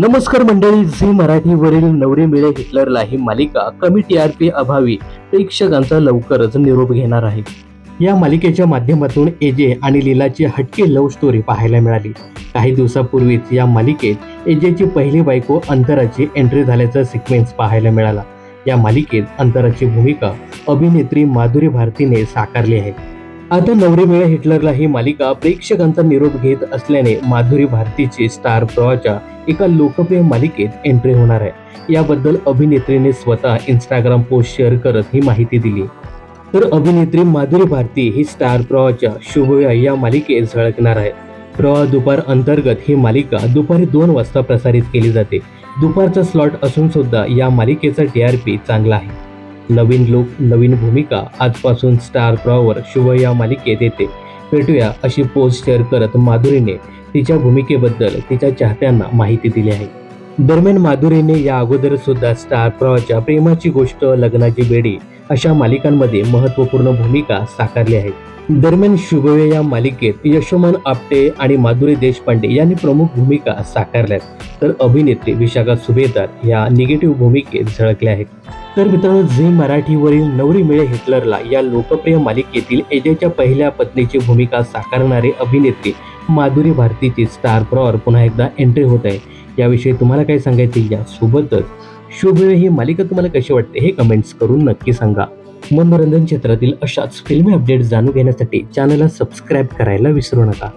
नमस्कार मंडळी झी मराठीवरील नवरे मिळे हिटलरला ही मालिका कमी टी आर पी अभावी. प्रेक्षकांचा लवकरच निरोप घेणार आहे. या मालिकेच्या माध्यमातून एजे आणि लीलाची हटके लव्ह स्टोरी पाहायला मिळाली. काही दिवसापूर्वीच या मालिकेत एजेची पहिली बायको अंतराची एंट्री झाल्याचा सिक्वेन्स पाहायला मिळाला. या मालिकेत अंतराची भूमिका अभिनेत्री माधुरी भारतीने साकारली आहे. आता नवरे हिटलरला ही मालिका प्रेक्षकांचा निरोप घेत असल्याने माधुरी भारतीची स्टार प्रवाच्या एका लोकप्रिय मालिकेत एंट्री होणार आहे. याबद्दल अभिनेत्रीने स्वतः इंस्टाग्राम पोस्ट शेअर करत ही माहिती दिली. तर अभिनेत्री माधुरी भारती ही स्टार प्रवाहाच्या शुभया या मालिकेत झळकणार आहे. प्रवाह दुपार अंतर्गत ही मालिका दुपारी दोन वाजता प्रसारित केली जाते. दुपारचा स्लॉट असून सुद्धा या मालिकेचा टी आर पी चांगला आहे. नवीन लुक नवीन भूमिका आजपासून स्टार प्रॉवर शुभ या मालिकेत येते. भेटूया अशी पोस्ट शेअर करत माधुरीने तिच्या भूमिकेबद्दल तिच्या चाहत्यांना माहिती दिली आहे. दरम्यान माधुरीने या अगोदर सुद्धा स्टार प्रॉवरच्या प्रेमाची गोष्ट लग्नाची बेडी अशा मालिकांमध्ये महत्त्वपूर्ण भूमिका साकारली आहे. दरम्यान शुभवे या मालिकेत यशोमान आपटे आणि माधुरी देशपांडे यांनी प्रमुख भूमिका साकारल्यात. तर अभिनेत्री विशाखा सुभेदार या निगेटिव्ह भूमिकेत झळकल्या आहेत. तर मित्रांनो झी मराठीवरील नवरी मिळे हिटलरला या लोकप्रिय मालिकेतील एजेच्या पहिल्या पत्नीची भूमिका साकारणारी अभिनेत्री माधुरी भारतीची स्टार प्रॉर पुन्हा एकदा एंट्री होत आहे. याविषयी तुम्हाला काय सांगायचे या सोबतच शुभ ही मालिका तुम्हाला कशी वाटते हे कमेंट्स करून नक्की सांगा. मनोरंजन क्षेत्रातील अशाच फिल्मी अपडेट्स जाणून घेण्यासाठी चॅनलला सबस्क्राईब करायला विसरू नका.